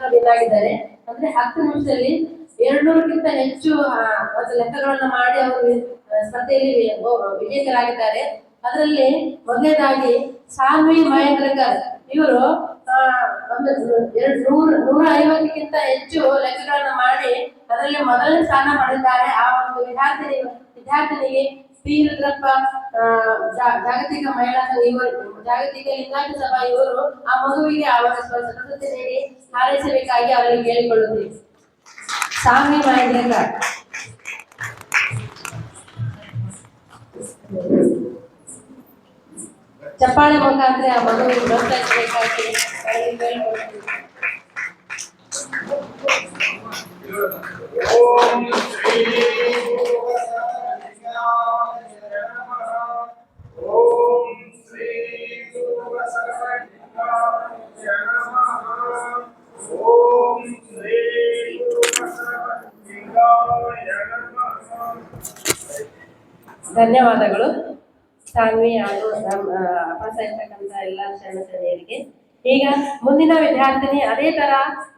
ಆಗಿದ್ದಾರೆ ಅಂದ್ರೆ ಹತ್ತು ನಿಮಿಷದಲ್ಲಿ ಎರಡ್ನೂರಕ್ಕಿಂತ ಹೆಚ್ಚು ಆ, ಒಂದು ಲೆಕ್ಕಗಳನ್ನ ಮಾಡಿ ಅವರು ಸ್ಪರ್ಧೆಯಲ್ಲಿ ವಿಜೇತರಾಗಿದ್ದಾರೆ. ಅದರಲ್ಲಿ ಮೊದಲನೇದಾಗಿ ಸಾನ್ವಿ ಮಹೇಂದ್ರಕರ್. ಇವರು ಒಂದು ಎರಡು ನೂರ ನೂರ ಐವತ್ತಕ್ಕಿಂತ ಹೆಚ್ಚು ಲೆಕ್ಕಗಳನ್ನ ಮಾಡಿ ಅದರಲ್ಲಿ ಮೊದಲನೇ ಸ್ಥಾನ ಪಡೆದಿದ್ದಾರೆ. ಆ ಒಂದು ವಿದ್ಯಾರ್ಥಿನಿ ವಿದ್ಯಾರ್ಥಿನಿಗೆ ಪಿ ರುದ್ರಪ್ಪ ಆ, ಜಾ- ಜಾಗತಿಕ ಮಹಿಳಾ ಸಂಘ ಇವರು ಜಾಗತಿಕ ಲಿಂಗಾಯತ ಸಭಾ ಇವರು ಆ ಮಗುವಿಗೆ ಅವರ ಸ್ವ- ಪ್ರಶಸ್ತಿ ನೀಡಿ ಹಾರೈಸಬೇಕಾಗಿ ಅವರಲ್ಲಿ ಕೇಳಿಕೊಳ್ಳುತ್ತೇವೆ ಸಾಮಿ ಮಹೇಂದ್ರಕರ್ ಚಪ್ಪಾಳೆ ಮುಖಾಂತರ ಆ ಮಗುವಿಗೆ ಪ್ರೋತ್ಸಾಹಿಸಬೇಕಾಗಿ ಅವರಲ್ಲಿ ಕೇಳಿಕೊಳ್ಳುತ್ತೇವೆ ಓಂ ಶ್ರೀ ಧನ್ಯವಾದಗಳು. ಸಾನ್ವಿ ಹಾಗೂ ನಮ್ಮ ಅಪಸರ್ತಕ್ಕಂಥ ಎಲ್ಲ ಶರಣ ಈಗ ಮುಂದಿನ ವಿದ್ಯಾರ್ಥಿನಿ, ಅದೇ ತರ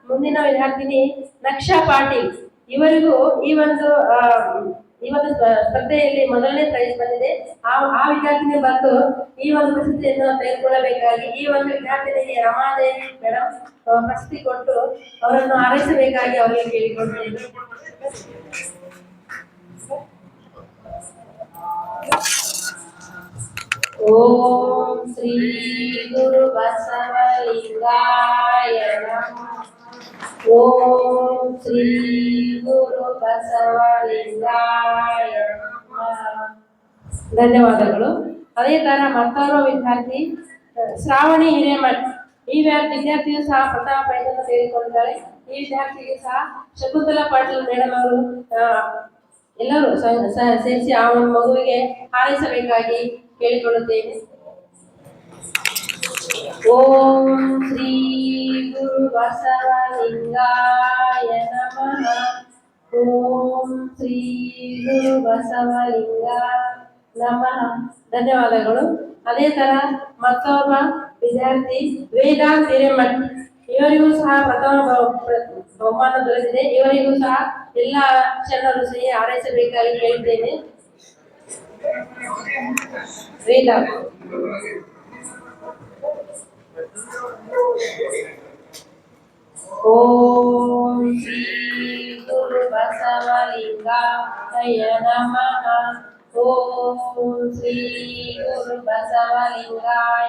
ಮುಂದಿನ ವಿದ್ಯಾರ್ಥಿನಿ ನಕ್ಷಾ ಪಾಟೀಲ್. ಇವರಿಗೂ ಈ ಒಂದು ಈ ಒಂದು ಸ್ಪ- ಸ್ಪರ್ಧೆಯಲ್ಲಿ ಮೊದಲನೇ ಪ್ರೈಸ್ ಬಂದಿದೆ. ಆ ಆ ವಿದ್ಯಾರ್ಥಿನಿ ಬಂದು ಈ ಒಂದು ಪ್ರಶಸ್ತಿಯನ್ನು ತೆಗೆದುಕೊಳ್ಳಬೇಕಾಗಿ, ಈ ಒಂದು ವಿದ್ಯಾರ್ಥಿನಿಗೆ ರಮಾದೇವಿ ಮೇಡಮ್ ಪ್ರಶಸ್ತಿ ಕೊಟ್ಟು ಅವರನ್ನು ಆರೈಸಬೇಕಾಗಿ ಅವರಿಗೆ ಕೇಳಿಕೊಳ್ತೇನೆ. ಓಂ ಶ್ರೀ ಗುರು ಬಸವಲಿಂಗಾಯ ಓಂ ಧನ್ಯವಾದಗಳು. ಅದೇ ತರ ಮತ್ತೋರ್ವ ವಿದ್ಯಾರ್ಥಿ, ಶ್ರಾವಣಿ ಹಿರೇಮಠ್. ಈ ವಿದ್ಯಾರ್ಥಿಯು ಸಹ ಪ್ರಥಮ ಪ್ರಯತ್ನ ಸೇರಿಕೊಂಡಿದ್ದಾರೆ ಈ ವಿದ್ಯಾರ್ಥಿಗೆ ಸಹ ಶಕುಂತಲಾ ಪಾಟೀಲ್ ಮೇಡಮ್ ಅವರು ಎಲ್ಲರೂ ಸೇರಿಸಿ ಆ ಒಂದು ಮಗುವಿಗೆ ಹಾರೈಸಬೇಕಾಗಿ ಕೇಳಿಕೊಳ್ಳುತ್ತೇನೆ. ಓಂ ಶ್ರೀ ಗುರು ಬಸವಲಿಂಗಾಯ ನಮಃ ಓಂ ಶ್ರೀ ಗುರು ಬಸವಲಿಂಗ ನಮಃ ಧನ್ಯವಾದಗಳು ಅದೇ ತರ ಮತ್ತೊಬ್ಬ ವಿದ್ಯಾರ್ಥಿ ವೇದಾಂತ್ ಹಿರೇಮಠ್. ಇವರಿಗೂ ಸಹ ಪ್ರಥಮ ಬಹು- ಪ್ರ- ಬಹುಮಾನ ದೊರೆತಿದೆ. ಇವರಿಗೂ ಸಹ ಎಲ್ಲ ಜನರು ಸಹ ಹಾರೈಸಬೇಕಾಗಿ ಹೇಳಿದ್ದೇನೆ ವೇದಾಂತ್ ಓಂ ಶ್ರೀ ಗುರು ಬಸವಲಿಂಗಾಯ ಓಂ ಶ್ರೀ ಗುರು ಬಸವಲಿಂಗಾಯ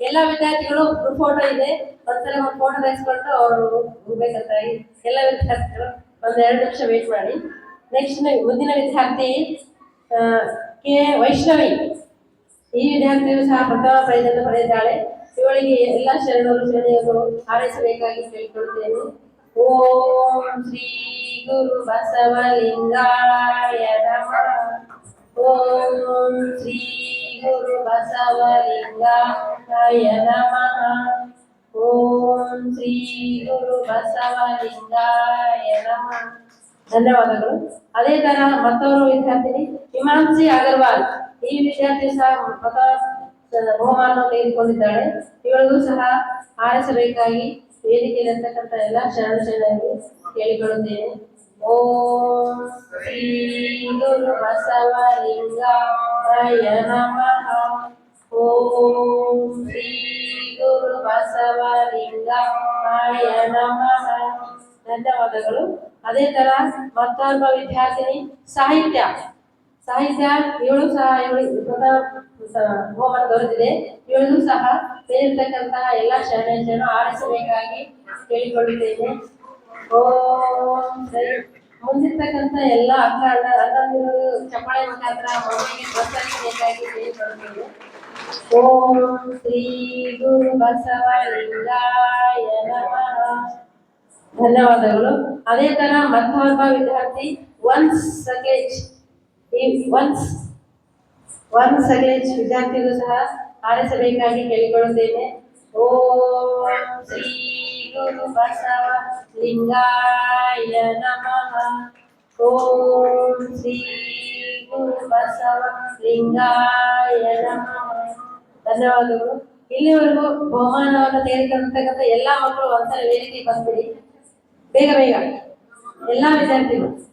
ಎಲ್ಲ ವಿದ್ಯಾರ್ಥಿಗಳು ಫೋಟೋ ಇದೆ. ಒಂದ್ಸಲ ಒಂದು ಫೋಟೋ ತೆಗೆಸ್ಕೊಂಡು ಅವರು ಹೋಗ್ಬೇಕಂತ ಎಲ್ಲ ವಿದ್ಯಾರ್ಥಿಗಳು ಒಂದ್ ಎರಡು ನಿಮಿಷ ವೇಟ್ ಮಾಡಿ. ನೆಕ್ಸ್ಟ್ ಮುಂದಿನ ವಿದ್ಯಾರ್ಥಿ ಕೆ ವೈಷ್ಣವಿ. ಈ ವಿದ್ಯಾರ್ಥಿಯು ಸಹ ಪ್ರಥಮ ಪ್ರೈಸನ್ನು ಪಡೆದಿದ್ದಾಳೆ. ಇವಳಿಗೆ ಎಲ್ಲ ಶರಣರು ಶರಣೆಯರು ಹಾರೈಸಬೇಕಾಗಿ ಕೇಳಿಕೊಳ್ಳುತ್ತೇನೆ. ಓಂ ಶ್ರೀ ಗುರು ಬಸವಲಿಂಗಾಯ ನಮಃ. ಓಂ ಶ್ರೀ ಗುರು ಬಸವಲಿಂಗಾಯ ನಮಃ. ಓಂ ಶ್ರೀ ಗುರು ಬಸವಲಿಂಗಾಯ ನಮಃ. ಧನ್ಯವಾದಗಳು. ಅದೇ ತರ ಮತ್ತವರು ವಿದ್ಯಾರ್ಥಿನಿ, ಹಿಮಾಂಶಿ ಅಗರ್ವಾಲ್. ಈ ವಿದ್ಯಾರ್ಥಿ ಸಹ ಮತ ಬಹುಮಾನ ತೆಗೆದುಕೊಂಡಿದ್ದಾಳೆ ಇವಳಿಗೂ ಸಹ ಆರಿಸಬೇಕಾಗಿ ವೇದಿಕೆಯಲ್ಲಿರ್ತಕ್ಕಂಥ ಎಲ್ಲ ಶರಣ ಶರಣರಿಗೆ ಕೇಳಿಕೊಳ್ಳುತ್ತೇನೆ. ಓಂ ಶ್ರೀ ಗುರು ಬಸವಲಿಂಗಾಯ ನಮಃ ಓಂ ಶ್ರೀ ಗುರು ಬಸವಲಿಂಗಾಯ ನಮಃ ಧನ್ಯವಾದಗಳು. ಅದೇ ತರ ಮತ್ತೊಬ್ಬ ವಿದ್ಯಾರ್ಥಿನಿ ಸಾಹಿತ್ಯ. ಸಾಹಿತ್ಯ ಏಳು ಸಹ ಏಳು ಬಹುಮಾನ ದೊರೆತಿದೆ ಏಳು ಸಹ ಸೇರಿರ್ತಕ್ಕಂತಹ ಎಲ್ಲ ಶರಣೆಯನ್ನು ಆರಿಸಬೇಕಾಗಿ ಕೇಳಿಕೊಳ್ಳುತ್ತೇನೆ. ಓಂ ಸರಿ. ಮುಂದಿರ್ತಕ್ಕಂಥ ಎಲ್ಲ ಅಕ್ಕ ಅಣ್ಣ ಚಪ್ಪಾಳೆ ಮುಖಾಂತರ ಮಗುವಿಗೆ ಪ್ರೋತ್ಸಾಹಿಸಬೇಕಾಗಿ ಕೇಳಿಕೊಳ್ಳುತ್ತೇನೆ. ಓಂ ಶ್ರೀ ಗುರು ಬಸವಲಿಂಗಾಯ ಧನ್ಯವಾದಗಳು. ಅದೇ ತರ ಮತ್ತೊಬ್ಬ ವಿದ್ಯಾರ್ಥಿ ಒನ್ಸ್ ಸಗೇಜ್ ಈ ಒನ್ಸ್ ಒಂದು ಸಲ ವಿದ್ಯಾರ್ಥಿಗೂ ಸಹ ಆರಿಸಬೇಕಾಗಿ ಕೇಳಿಕೊಳ್ಳುತ್ತೇನೆ. ಓಂ ಶ್ರೀ ಗುರು ಬಸವ ಲಿಂಗಾಯ ನಮಃ. ಓಂ ಶ್ರೀ ಗುರು ಬಸವ ಲಿಂಗಾಯ ನಮಃ. ಧನ್ಯವಾದಗಳು. ಇಲ್ಲಿವರೆಗೂ ಬಹುಮಾನವನ್ನು ತೆಗೆದುಕೊಂಡಿರ್ತಕ್ಕಂಥ ಎಲ್ಲ ಮಕ್ಕಳು ಒಂದ್ಸಲ ವೇದಿಕೆಗೆ ಬಂದ್ಬಿಡಿ. ಬೇಗ ಬೇಗ. ಎಲ್ಲ ವಿದ್ಯಾರ್ಥಿಗಳು.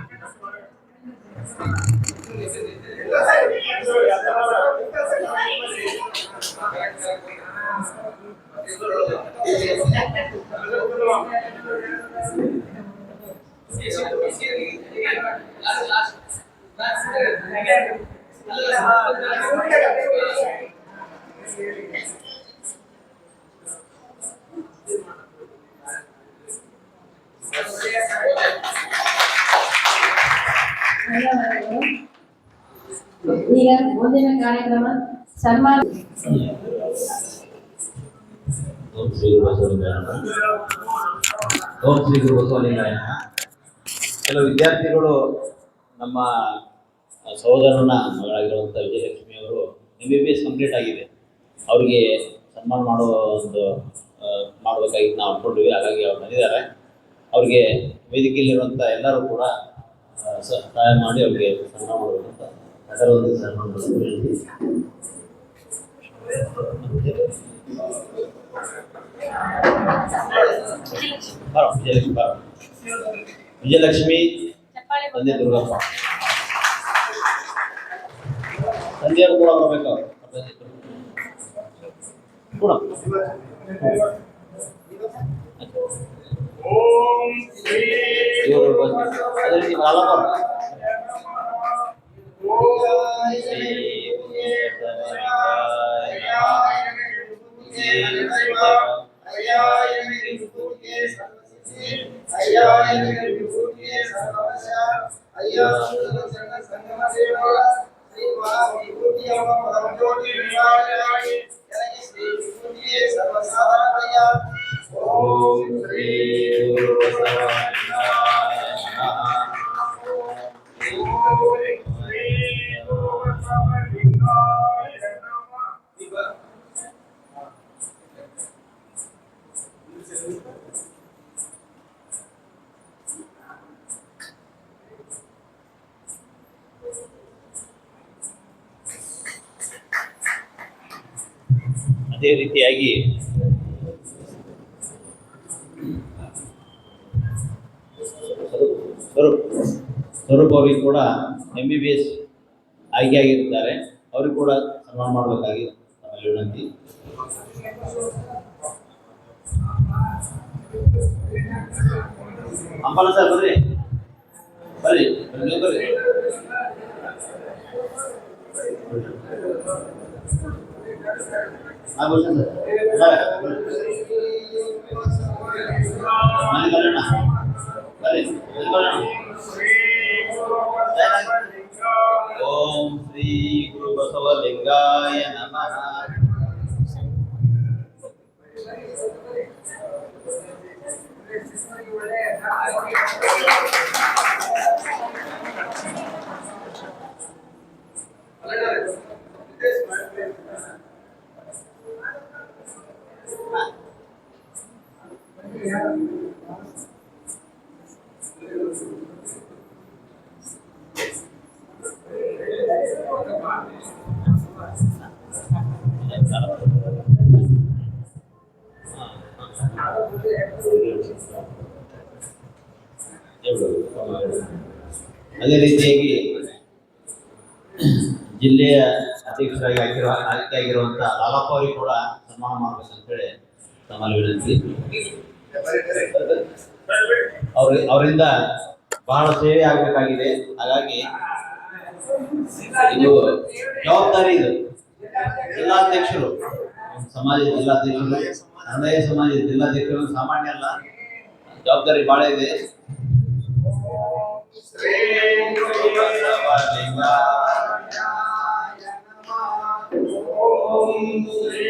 ಧನ್ಯವಾದಗಳು. ಈಗ ಮುಂದಿನ ಕಾರ್ಯಕ್ರಮ ಸನ್ಮಾನ. ಶ್ರೀ ಕೆಲವು ವಿದ್ಯಾರ್ಥಿಗಳು ನಮ್ಮ ಸಹೋದರನ ಮಗಳಾಗಿರುವಂಥ ವಿಜಯಲಕ್ಷ್ಮಿ ಅವರು M B B S complete ಆಗಿದೆ. ಅವರಿಗೆ ಸನ್ಮಾನ ಮಾಡೋ ಒಂದು ಮಾಡಬೇಕಾಗಿ ನಾವು ಅಂದ್ಕೊಂಡ್ವಿ ಹಾಗಾಗಿ ಅವ್ರು ಬಂದಿದ್ದಾರೆ. ಅವ್ರಿಗೆ ವೇದಿಕೆಯಲ್ಲಿರುವಂಥ ಎಲ್ಲರೂ ಕೂಡ ಸಹಾಯ ಮಾಡಿ ಅವ್ರಿಗೆ ಸನ್ಮಾನ ಮಾಡಬೇಕಂತ ಅದರೊಂದಿಗೆ ಸನ್ಮಾನ ಮಾಡಬೇಕು ಹೇಳಿ ಬರೋ ವಿಜಯಲಕ್ಷ್ಮಿ ಬರೋ ವಿಜಯಲಕ್ಷ್ಮಿ ತಂದೆ ದುರ್ಗಪ್ಪ ತಂದೆಯವರು ಕೂಡ ಬರ್ಬೇಕು ಅವ್ರು. ಕೂಡ ಓಂ ಶ್ರೀ ಇವರು ಬಂದು ಅದೇ ರೀತಿ ಬಾಲಪ್ಪ ಓಂ ಸ್ವರೂಪ್ ಸ್ವರೂಪ್ ಕೂಡ ಎಂ ಬಿ ಬಿ ಎಸ್ ಆಯ್ಕೆಯಾಗಿರ್ತಾರೆ ಅವ್ರಿಗೆ ಕೂಡ ಸನ್ಮಾನ ಮಾಡಬೇಕಾಗಿ ನಮ್ಮಲ್ಲಿ ವಿನಂತಿ. ಅಂಬಲ ಸರ್, ಬರ್ರಿ. ಬರ್ರಿ ಬರ್ರಿ ಬರ್ರಿ. ಮನೆ ಬರೋಣ ಬರ್ರಿ ಮನೆ ಬರೋಣ ಓಂ ಶ್ರೀ ಗುರು ಬಸವಲಿಂಗಾಯ ನಮಃ ಅದೇ ರೀತಿಯಾಗಿ ಜಿಲ್ಲೆಯ ಅಧ್ಯಕ್ಷರಾಗಿ ಆಗಿರುವ ಆಯ್ಕೆ ಆಗಿರುವಂಥ ಲಾಲಪ್ಪ ಅವರಿಗೆ ಕೂಡ ಸನ್ಮಾನ ಮಾಡಬೇಕಂತೇಳಿ ತಮ್ಮಲ್ಲಿ ಅವ್ರ, ಅವರಿಂದ ಬಹಳ ಸೇವೆ ಆಗಬೇಕಾಗಿದೆ. ಹಾಗಾಗಿ ಇದು ಜವಾಬ್ದಾರಿ ಇದು. ಜಿಲ್ಲಾಧ್ಯಕ್ಷರು ಸಮಾಜದ ಜಿಲ್ಲಾಧ್ಯಕ್ಷರು, ಹೃದಯ ಸಮಾಜದ ಜಿಲ್ಲಾಧ್ಯಕ್ಷರು ಸಾಮಾನ್ಯ ಅಲ್ಲ. ಜವಾಬ್ದಾರಿ ಬಹಳ ಇದೆ. ಓಂ ಶ್ರೀ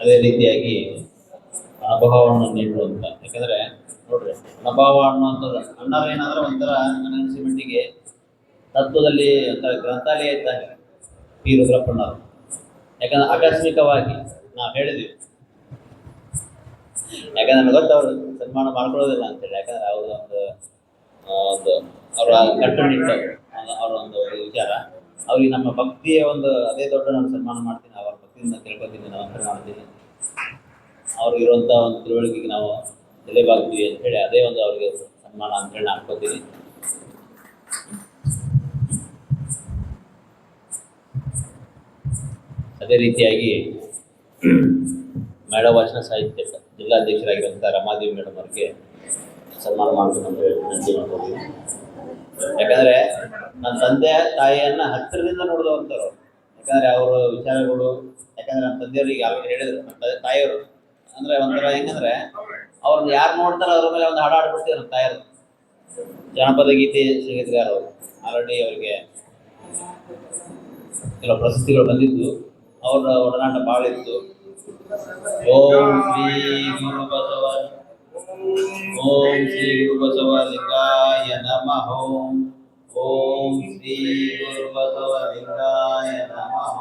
ಅದೇ ರೀತಿಯಾಗಿ ಅನುಭವವನ್ನು ನೀಡುವಂತ. ಯಾಕಂದ್ರೆ ನೋಡ್ರಿ ಅನುಭವ ಅನ್ನುವಂಥದ್ದು ಅಣ್ಣವ್ರು ಏನಾದ್ರೆ ಒಂಥರ ನನಗನ್ಸಿ ಮಟ್ಟಿಗೆ ತತ್ವದಲ್ಲಿ ಒಂಥರ ಗ್ರಂಥಾಲಯ ಇದ್ದಾರೆ ಪಿ ರುದ್ರಪ್ಪಣ್ಣವರು ಯಾಕಂದ್ರೆ ಆಕಸ್ಮಿಕವಾಗಿ ನಾವು ಹೇಳಿದ್ವಿ. ಯಾಕಂದ್ರೆ ನನಗೆ ಗೊತ್ತು ಅವರು ಸನ್ಮಾನ ಮಾಡ್ಕೊಳ್ಳೋದಿಲ್ಲ ಅಂತೇಳಿ. ಯಾಕಂದ್ರೆ ಅವ್ರ ಒಂದು ಒಂದು ಅವರ ಕಟ್ಟುನಿಟ್ಟು, ಅವರ ಒಂದು ವಿಚಾರ. ಅವ್ರಿಗೆ ನಮ್ಮ ಭಕ್ತಿಯ ಒಂದು ಅದೇ ದೊಡ್ಡ ನಾನು ಸನ್ಮಾನ ಮಾಡ್ತೀನಿ. ಅವರ ಭಕ್ತಿಯಿಂದ ತಿಳ್ಕೊತೀನಿ ನಮಸ್ಕಾರ ಮಾಡ್ತೀನಿ. ಅವ್ರಿಗಿರುವಂಥ ಒಂದು ತಿಳುವಳಿಕೆಗೆ ನಾವು ತಲೆಬಾಗ್ತೀವಿ ಅಂತ ಹೇಳಿ ಅದೇ ಒಂದು ಅವ್ರಿಗೆ ಸನ್ಮಾನ ಅಂತ ಹೇಳಿ ನಾನು ಅನ್ಕೋತೀನಿ ಅದೇ ರೀತಿಯಾಗಿ ಮೇಡ ಭಾಷಣ ಸಾಹಿತ್ಯ ಜಿಲ್ಲಾಧ್ಯಕ್ಷರಾಗಿರುವಂಥ ರಮಾದೇವಿ ಮೇಡಮ್ ಅವರಿಗೆ ಸನ್ಮಾನ ಮಾಡಬೇಕಂತ ಹೇಳಿ ವಿನಂತಿ ಯಾಕಂದ್ರೆ ನನ್ನ ತಂದೆ, ತಾಯಿಯನ್ನ ಹತ್ತಿರದಿಂದ ನೋಡಿದವಂಥವ್ರು ಯಾಕಂದ್ರೆ ಅವರ ವಿಚಾರಗಳು, ಯಾಕಂದ್ರೆ ನಮ್ಮ ತಂದೆಯವ್ರಿಗೆ ಯಾವಾಗ ಹೇಳಿದ್ರು ನಮ್ಮ ತಂದೆ, ತಾಯಿಯವರು. ಅಂದ್ರೆ ಒಂಥರ ಹೆಂಗಂದ್ರೆ ಅವ್ರನ್ನ ಯಾರು ನೋಡ್ತಾರೋ ಅದ್ರ ಮೇಲೆ ಒಂದು ಹಾಡು ಹಾಡ್ಬಿಡ್ತೀವಿ ನಮ್ಮ ತಾಯಿಯರು ಜನಪದ ಗೀತೆ ಸಂಗೀತಗಾರರು ಅವರು ಆಲ್ರೆಡಿ ಅವರಿಗೆ ಕೆಲವು ಪ್ರಶಸ್ತಿಗಳು ಬಂದಿದ್ದು ಅವರ ಒಡನಾಟ ಭಾಳ ಇತ್ತು ಓಂ ಶ್ರೀ ಗುರು ಓಂ ಶ್ರೀ ಗುರು ಬಸವ ಲಿಂಗಾಯ ನಮಃ ಓಂ ಶ್ರೀ ಗುರು ಬಸವ ಲಿಂಗಾಯ ನಮಃ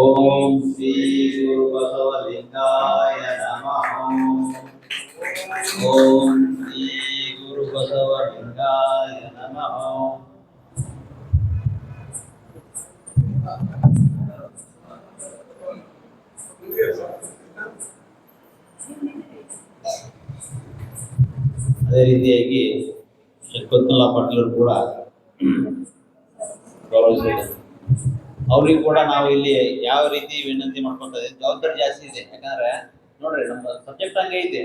ಓಂ ಶ್ರೀ ಗುರು ಬಸವ ಲಿಂಗಾಯ ನಮಃ ಓಂ ಶ್ರೀ ಗುರು ಬಸವ ಲಿಂಗಾಯ ನಮಃ ಅದೇ ರೀತಿಯಾಗಿ ಕೊತ್ತಲ ಪಾಟೀಲರು ಕೂಡ ಗೌರವಿಸಿದ್ದಾರೆ ಅವ್ರಿಗೆ ಕೂಡ ನಾವು ಇಲ್ಲಿ ಯಾವ ರೀತಿ ವಿನಂತಿ ಮಾಡ್ಕೊಂತ ಜವಾಬ್ದಾರಿ ಜಾಸ್ತಿ ಇದೆ. ಯಾಕಂದ್ರೆ, ನೋಡ್ರಿ, ನಮ್ಮ ಸಬ್ಜೆಕ್ಟ್ ಹಂಗೆ ಇದೆ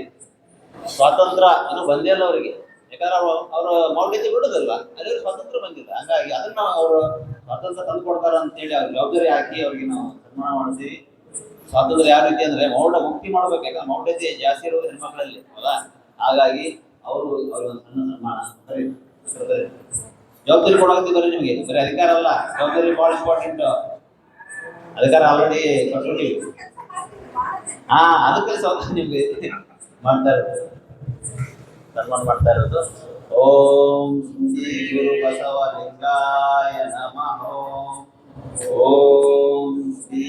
ಸ್ವಾತಂತ್ರ್ಯ ಅದು ಬಂದೇ ಇಲ್ಲ ಅವರಿಗೆ. ಯಾಕಂದ್ರೆ ಅವರು ಅವರು ಮೌಲ್ಯತೆ ಬಿಡೋದಲ್ಲ ಅದೇ ಸ್ವಾತಂತ್ರ್ಯ ಬಂದಿಲ್ಲ ಹಂಗಾಗಿ ಅದನ್ನ ಅವರು ಸ್ವಾತಂತ್ರ್ಯ ತಂದು ಕೊಡ್ತಾರ ಅಂತೇಳಿ ಅವ್ರ ಜವಾಬ್ದಾರಿ ಹಾಕಿ ಅವ್ರಿಗೆ ನಾವು ಸನ್ಮಾನ ಮಾಡ್ತೀವಿ. ಸ್ವಾತಂತ್ರ್ಯ ಯಾವ ರೀತಿ ಅಂದ್ರೆ ಮೌಢ ಮುಕ್ತಿ ಮಾಡ್ಬೇಕು. ಯಾಕಂದ್ರೆ ಮೌಢ್ಯತೆ ಜಾಸ್ತಿ ಇರೋದು ಹೆಣ್ಮಕ್ಳಲ್ಲಿ, ಹೌದಾ? ಹಾಗಾಗಿ ಅವರು ಅವ್ರಿಗೆ ಒಂದು ಸಣ್ಣ ಸನ್ಮಾನ. ಜವಾಬ್ದಾರಿ ಕೊಡೋದಿದ್ದಾರೆ ನಿಮಗೆ. ಬರೀ ಅಧಿಕಾರ ಅಲ್ಲ, ಜವಾಬ್ದಾರಿ ಭಾಳ ಇಂಪಾರ್ಟೆಂಟ್ ಅಧಿಕಾರ ಆಲ್ರೆಡಿ ಕೊಟ್ಟಿದ್ದೀವಿ. ಹಾ, ಅದಕ್ಕೆ ಸ್ವಲ್ಪ ನಿಮ್ಗೆ ಮಾಡ್ತಾ ಇರೋದು. ಸನ್ಮಾನ ಮಾಡ್ತಾ ಇರೋದು. ಓಂ ಶ್ರೀ ಗುರು ಬಸವಲಿಂಗಾಯ ನಮಃ. ಓಂ ಶ್ರೀ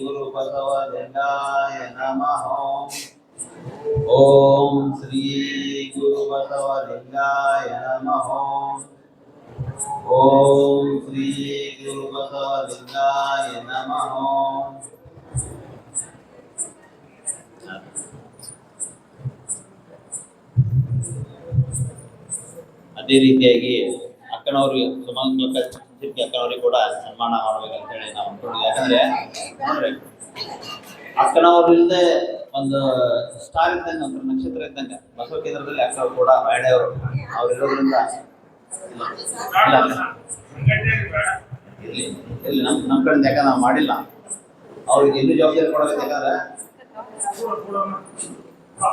ಗುರು ಬಸವಲಿಂಗಾಯ ನಮಃ. ಓಂ ಶ್ರೀ ಗುರು ಬಸವಲಿಂಗಾಯ ನಮಃ ಓಂ ಶ್ರೀ ಗುರು ಬಸವಲಿಂಗಾಯ ನಮಃ ಅದೇ ರೀತಿಯಾಗಿ ಅಕ್ಕನವರು ಸುಮಂಗ್ ಚಿತ್ರಕ್ಕೆ ಅಕ್ಕನವ್ರಿಗೆ ಕೂಡ ಸನ್ಮಾನ ಮಾಡ್ಬೇಕಂತ ಹೇಳಿ ನಾವು ಅನ್ಕೊಂಡಿದ್ವಿ ಯಾಕಂದ್ರೆ, ನೋಡ್ರಿ, ಅಕ್ಕನವ್ರು ಇಲ್ಲದೆ ಒಂದು ಸ್ಟಾರ್ ಇದ್ದಂಗೆ ಒಂದು ನಕ್ಷತ್ರ ಇದ್ದಂಗೆ ಬಸವ ಕೇಂದ್ರದಲ್ಲಿ ಅಕ್ಕ ಕೂಡ ಮಹಿಳೆಯವರು ಅವ್ರು ಇರೋದ್ರಿಂದ ಇಲ್ಲ, ನಮ್ಮ ಕಡೆಯಿಂದ ಯಾಕಂದ್ರೆ ನಾವು ಮಾಡಿಲ್ಲ. ಅವ್ರಿಗೆ ಎಲ್ಲಿ ಜವಾಬ್ದಾರಿ ಕೊಡಬೇಕಾದ್ರೆ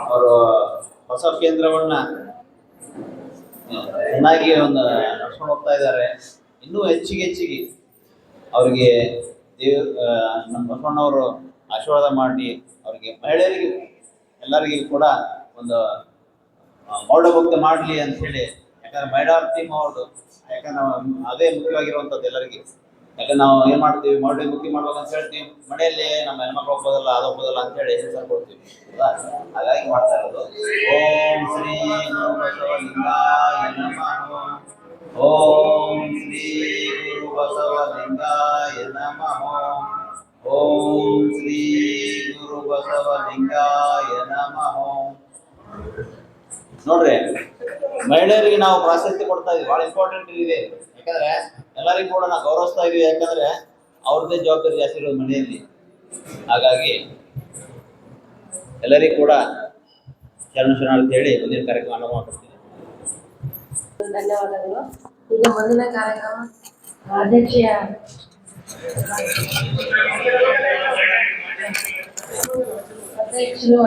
ಅವರು ಹೊಸ ಕೇಂದ್ರವನ್ನ ಚೆನ್ನಾಗಿ ಒಂದು ನಡ್ಸ್ಕೊಂಡು ಹೋಗ್ತಾ ಇದ್ದಾರೆ. ಇನ್ನೂ ಹೆಚ್ಚಿಗೆ ಹೆಚ್ಚಿಗೆ ಅವ್ರಿಗೆ ದೇವ್ ನಮ್ಮ ಬಸವಣ್ಣವರು ಆಶೀರ್ವಾದ ಮಾಡಿ ಅವರಿಗೆ ಮಹಿಳೆಯರಿಗೆ, ಎಲ್ಲರಿಗೂ ಕೂಡ ಒಂದು ಮೌಢಭಕ್ತ ಮಾಡಲಿ ಅಂತ ಹೇಳಿ. ಯಾಕಂದ್ರೆ ಮಹಿಳಾ ಟೀಮ್ ಅವ್ರದ್ದು. ಯಾಕಂದ್ರೆ ಅದೇ ಮುಖ್ಯವಾಗಿರುವಂಥದ್ದು ಎಲ್ಲರಿಗೆ. ಯಾಕಂದ್ರೆ ನಾವು ಏನ್ ಮಾಡ್ತೀವಿ, ಮೌಢ್ಯ ಮುಕ್ತಿ ಅಂತ ಹೇಳ್ತೀವಿ. ಮನೆಯಲ್ಲಿ ನಮ್ಮ ಹೆಣ್ಮಕ್ಳು ಒಪ್ಪೋದಲ್ಲ, ಅದು ಒಪ್ಪೋದಲ್ಲ ಅಂತ ಹೇಳಿ ಹೆಸರು ಕೊಡ್ತೀವಿ? ಹಾಗಾಗಿ ಮಾಡ್ತಾ ಇರೋದು. ಓಂ ಶ್ರೀ ಓಂ ಶ್ರೀ ಗುರು ಬಸವಲಿಂಗಾಯ ನಮಃ. ಓಂ ಶ್ರೀ ಗುರು ಬಸವಲಿಂಗಾಯ ನಮಃ ನೋಡ್ರಿ, ಮಹಿಳೆಯರಿಗೆ ನಾವು ಪ್ರಾಶಸ್ತ್ಯ ಕೊಡ್ತಾ ಇದೀವಿ ಬಹಳ ಇಂಪಾರ್ಟೆಂಟ್ ಇದೆ ಯಾಕಂದ್ರೆ ಎಲ್ಲರಿಗೂ ಕೂಡ ನಾವು ಗೌರವಿಸ್ತಾ ಇದೀವಿ, ಯಾಕಂದ್ರೆ ಅವ್ರದ್ದೇ ಜವಾಬ್ದಾರಿ ಜಾಸ್ತಿ ಇರೋದು ಮನೆಯಲ್ಲಿ. ಹಾಗಾಗಿ ಎಲ್ಲರಿಗೂ ಕೂಡ ಚರಣ ಶರಣ ಅಂತ ಹೇಳಿ ಮುಂದಿನ ಕಾರ್ಯಕ್ರಮ ಆರಂಭ ಮಾಡ್ಕೊಡ್ತೀನಿ. ಧನ್ಯವಾದಗಳು. ಈಗ ಮುಂದಿನ ಕಾರ್ಯಕ್ರಮ ಅಧ್ಯಕ್ಷೀಯ ಅಧ್ಯಕ್ಷರು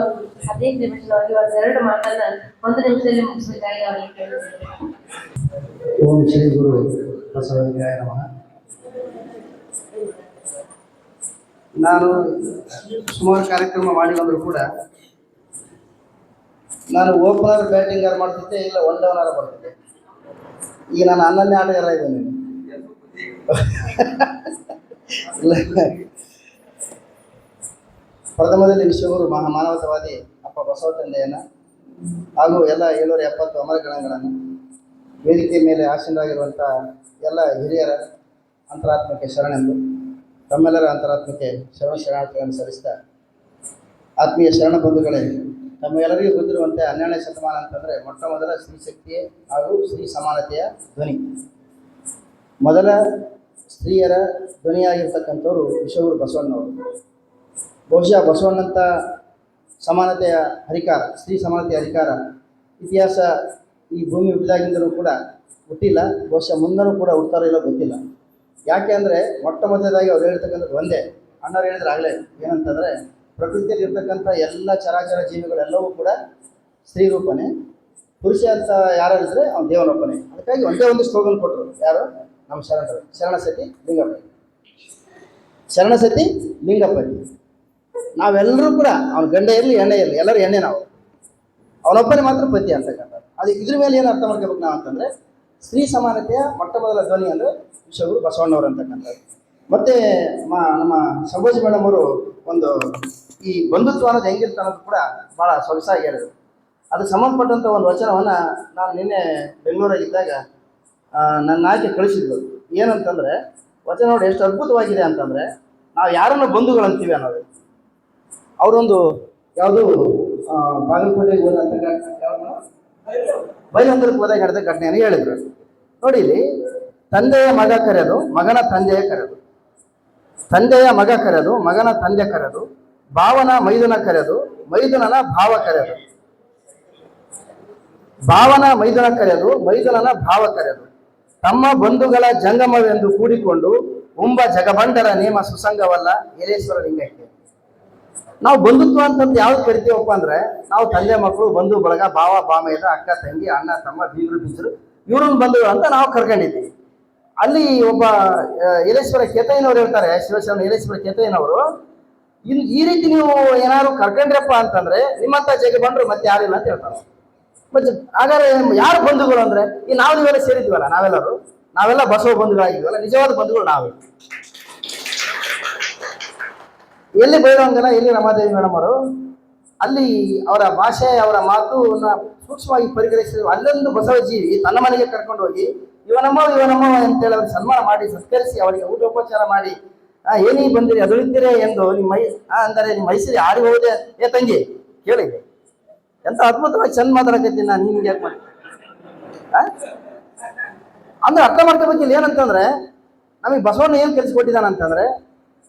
ಹದಿನೈದು ನಿಮಿಷವಾಗಿ ಒಂದೆರಡು ಮಾತನ್ನ ಒಂದು ನಿಮಿಷದಲ್ಲಿ ಮುಗಿಸಬೇಕಾಗಿ ಅವರಿಗೆ ಕೇಳಿದ್ದೇನೆ ಓಂ ಶ್ರೀ ಗುರು ಬಸವಲಿಂಗಾಯ ನಮಃ. ನಾನು ಸುಮಾರು ಕಾರ್ಯಕ್ರಮ ಮಾಡಿ ಕೂಡ ನಾನು ಓಪನರ್ ಬ್ಯಾಟಿಂಗ್ ಯಾರು ಮಾಡ್ತಿದ್ದೆ, ಇಲ್ಲ ಒನ್ ಡೌನರ್ ಬರ್ತಿದ್ದೆ ಈಗ ನಾನು ಹನ್ನೊಂದನೇ ಆಟಗಾರ ಇದ್ದೇನೆ ಪ್ರಥಮದಲ್ಲಿ ವಿಶ್ವಗುರು ಮಹಾ ಮಾನವತವಾದಿ ಅಪ್ಪ ಬಸವ ತಂದೆಯನ್ನ ಹಾಗೂ ಎಲ್ಲ ಏಳ್ನೂರ ಎಪ್ಪತ್ತು ಅಮರ ಗಣಗಳನ್ನು ವೇದಿಕೆ ಮೇಲೆ ಆಸೀನರಾಗಿರುವಂಥ ಎಲ್ಲ ಹಿರಿಯರ ಅಂತರಾತ್ಮಕ್ಕೆ ಶರಣೆಂದು ತಮ್ಮೆಲ್ಲರ ಅಂತರಾತ್ಮಕ್ಕೆ ಶರಣ ಶರಣಾರ್ಥಿಗಳನ್ನು ಸಲ್ಲಿಸ್ತಾ ಆತ್ಮೀಯ ಶರಣ ಬಂಧುಗಳೇ, ತಮ್ಮೆಲ್ಲರಿಗೂ ಗೊತ್ತಿರುವಂತೆ ಹನ್ನೆರಡನೇ ಶತಮಾನ ಅಂತಂದರೆ ಮೊಟ್ಟ ಮೊದಲ ಸ್ತ್ರೀ ಶಕ್ತಿಯೇ ಹಾಗೂ ಸ್ತ್ರೀ ಸಮಾನತೆಯ ಧ್ವನಿ. ಮೊದಲ ಸ್ತ್ರೀಯರ ಧ್ವನಿಯಾಗಿರ್ತಕ್ಕಂಥವ್ರು ವಿಶ್ವಗುರು ಬಸವಣ್ಣವರು. ಬಹುಶಃ ಬಸವಣ್ಣಂಥ ಸಮಾನತೆಯ ಅಧಿಕಾರ ಸ್ತ್ರೀ ಸಮಾನತೆಯ ಅಧಿಕಾರ ಇತಿಹಾಸ ಈ ಭೂಮಿ ಹುಟ್ಟಿದಾಗಿಂದಲೂ ಕೂಡ ಹುಟ್ಟಿಲ್ಲ, ಬಹುಶಃ ಮುಂದನೂ ಕೂಡ ಹುಡ್ತಾರೋ ಇಲ್ಲ ಗೊತ್ತಿಲ್ಲ. ಯಾಕೆ ಅಂದರೆ ಮೊಟ್ಟ ಮೊದಲದಾಗಿ ಅವ್ರು ಹೇಳ್ತಕ್ಕಂಥದ್ದು ಒಂದೇ, ಅಣ್ಣವ್ರು ಹೇಳಿದ್ರೆ ಆಗಲೇ ಏನಂತಂದರೆ ಪ್ರಕೃತಿಯಲ್ಲಿ ಇರ್ತಕ್ಕಂಥ ಎಲ್ಲ ಚರಾಚರ ಜೀವಿಗಳೆಲ್ಲವೂ ಕೂಡ ಸ್ತ್ರೀ ರೂಪನೇ, ಪುರುಷ ಅಂತ ಯಾರು ಹೇಳಿದ್ರೆ ಅವ್ನು ದೇವನೊಬ್ಬನೇ ಅದಕ್ಕಾಗಿ ಒಂದೇ ಒಂದು ಸ್ಲೋಗನ್ ಕೊಟ್ಟರು ಯಾರು? ನಮ್ಮ ಶರಣರು ಶರಣಸತಿ ಲಿಂಗಪತಿ ಶರಣಸತಿ ಲಿಂಗಪತಿ ನಾವೆಲ್ಲರೂ ಕೂಡ ಅವ್ನ ಗಂಡ ಇರಲಿ ಎಣ್ಣೆ ಇರಲಿ, ಎಲ್ಲರೂ ಎಣ್ಣೆ ನಾವು. ಅವನೊಬ್ಬನೇ ಮಾತ್ರ ಪತಿ ಅಂತಕ್ಕಂಥದ್ದು ಅದು ಇದ್ರ ಮೇಲೆ ಏನು ಅರ್ಥ ಮಾಡ್ಕೋಬೇಕು ನಾವು ಅಂತಂದರೆ, ಸ್ತ್ರೀ ಸಮಾನತೆಯ ಮೊಟ್ಟ ಮೊದಲ ಧ್ವನಿ ಅಂದರೆ ವಿಶ್ವಗುರು ಬಸವಣ್ಣವರು ಅಂತಕ್ಕಂಥದ್ದು ಮತ್ತು ನಮ್ಮ ಸಂಭೋಜಿ ಮೇಡಮ್ ಅವರು ಒಂದು ಈ ಬಂಧುತ್ವ ಅನ್ನೋದು ಹೆಂಗಿರ್ತಾರೆ ಅನ್ನೋದು ಕೂಡ ಭಾಳ ಸೊಗಸಾಗಿ ಹೇಳಿದ್ರು. ಅದಕ್ಕೆ ಸಂಬಂಧಪಟ್ಟಂಥ ಒಂದು ವಚನವನ್ನು ನಾನು ನಿನ್ನೆ ಬೆಂಗಳೂರಾಗಿದ್ದಾಗ ನನ್ನ ಆಯ್ಕೆ ಕಳಿಸಿದ್ರು ಏನಂತಂದರೆ, ವಚನ ನೋಡಿ ಎಷ್ಟು ಅದ್ಭುತವಾಗಿದೆ ಅಂತಂದರೆ, ನಾವು ಯಾರನ್ನು ಬಂಧುಗಳು ಅಂತೀವಿ ಅನ್ನೋದು. ಅವರೊಂದು ಯಾವುದು ಬಾಗಲಕೋಟೆಗೆ ಹೋದಂಥ? ಬೈಲಹೊಂಗಲಕ್ಕೆ ಹೋದಾಗ ನಡೆದ ಘಟನೆಯನ್ನು ಹೇಳಿದ್ರು. ನೋಡಿ ಇಲ್ಲಿ, ತಂದೆಯ ಮಗ ಕರೆದು, ಮಗನ ತಂದೆಯ ಕರೆದು. ತಂದೆಯ ಮಗ ಕರೆದು, ಮಗನ ತಂದೆ ಕರೆದು, ಭಾವನ ಮೈದುನ ಕರೆದು, ಮೈದುನನ ಭಾವ ಕರೆದು. ಭಾವನ ಮೈದುನ ಕರೆದು, ಮೈದುನನ ಭಾವ ಕರೆದು. ತಮ್ಮ ಬಂಧುಗಳ ಜಂಗಮವೆಂದು ಕೂಡಿಕೊಂಡು ಉಂಬ ಜಗಬಂಡರ ನೇಮ ಸುಸಂಗವಲ್ಲ ಹಿರೇಶ್ವರ ಲಿಂಗಕ್ಕೆ. ನಾವು ಬಂಧುತ್ವ ಅಂತಂದು ಯಾವ್ದು ಕರಿತೀವಪ್ಪ ಅಂದ್ರೆ, ನಾವು ತಂದೆ ಮಕ್ಕಳು, ಬಂಧು ಬಳಗ, ಭಾವ ಬಾಮೈದ ಅಕ್ಕ, ತಂಗಿ, ಅಣ್ಣ, ತಮ್ಮ, ಬೀಗರು, ಬೀಜರು, ಇವ್ರನ್ನ ಬಂಧುಗಳು ಅಂತ ನಾವು ಕರ್ಕೊಂಡಿದ್ದೀವಿ. ಅಲ್ಲಿ ಒಬ್ಬ ಯಲೇಶ್ವರ ಕೇತಯ್ಯನವ್ರು ಹೇಳ್ತಾರೆ, ಶಿವಶರಣ ಹಿರೇಶ್ವರ ಕೇತಯ್ಯನವರು, ಇನ್ ಈ ರೀತಿ ನೀವು ಏನಾದ್ರು ಕರ್ಕೊಂಡ್ರಪ್ಪ ಅಂತಂದ್ರೆ ನಿಮ್ಮಂತ ಜಗ ಬಂದ್ರು ಮತ್ತೆ ಯಾರಿಲ್ಲ ಅಂತ ಹೇಳ್ತಾರೆ. ಮತ್ತೆ ಹಾಗಾದ್ರೆ ಯಾರು ಬಂಧುಗಳು ಅಂದ್ರೆ, ಈ ನಾವು ನೀವೆಲ್ಲ ಸೇರಿದ್ವಲ್ಲ ನಾವೆಲ್ಲರೂ? ನಾವೆಲ್ಲ ಬಸವ ಬಂಧುಗಳಾಗಿದ್ವಲ್ಲ ನಿಜವಾದ ಬಂಧುಗಳು ನಾವೇ. ಎಲ್ಲಿ ಬೈರಂಗನ ಎಲ್ಲಿ ರಮಾದೇವಿ ಮೇಡಮ್ ಅವರು? ಅಲ್ಲಿ ಅವರ ಭಾಷೆ, ಅವರ ಮಾತು ಸೂಕ್ಷ್ಮವಾಗಿ ಪರಿಗಣಿಸಿದ್ರು. ಅಲ್ಲೊಂದು ಬಸವ ಜೀವಿ ತನ್ನ ಮನೆಗೆ ಕರ್ಕೊಂಡು ಹೋಗಿ ಇವನಮ್ಮ ಇವನಮ್ಮ ಅಂತೇಳಿ ಅವ್ರಿಗೆ ಸನ್ಮಾನ ಮಾಡಿ, ಸತ್ಕರಿಸಿ, ಅವರಿಗೆ ಊಟೋಪಚಾರ ಮಾಡಿ ಏನೀ ಬಂದಿರಿ ಅದುಳಿತೀರೇ ಎಂದು ನಿಮ್ಮ ಮೈ ಅಂದರೆ ನಿಮ್ಮ ಮೈಸೂರಿಗೆ ಆರಿ ಹೋದೆ ಏ ತಂಗಿ ಕೇಳಿ ಎಂತ ಅದ್ಭುತವಾಗಿ ಚಂದ ಮಾತಾಡಕತ್ತೀನಿ ನಾನು ನಿಮ್ಗೆ ಯಾಕೆ ಅಂದ್ರೆ ಅರ್ಥ ಮಾಡ್ಕೋಬೇಕಿಲ್ಲ ಏನಂತಂದ್ರೆ, ನಮಗೆ ಬಸವಣ್ಣ ಏನು ಕಲಿಸ್ಕೊಟ್ಟಿದ್ದಾನೆ ಅಂತಂದ್ರೆ,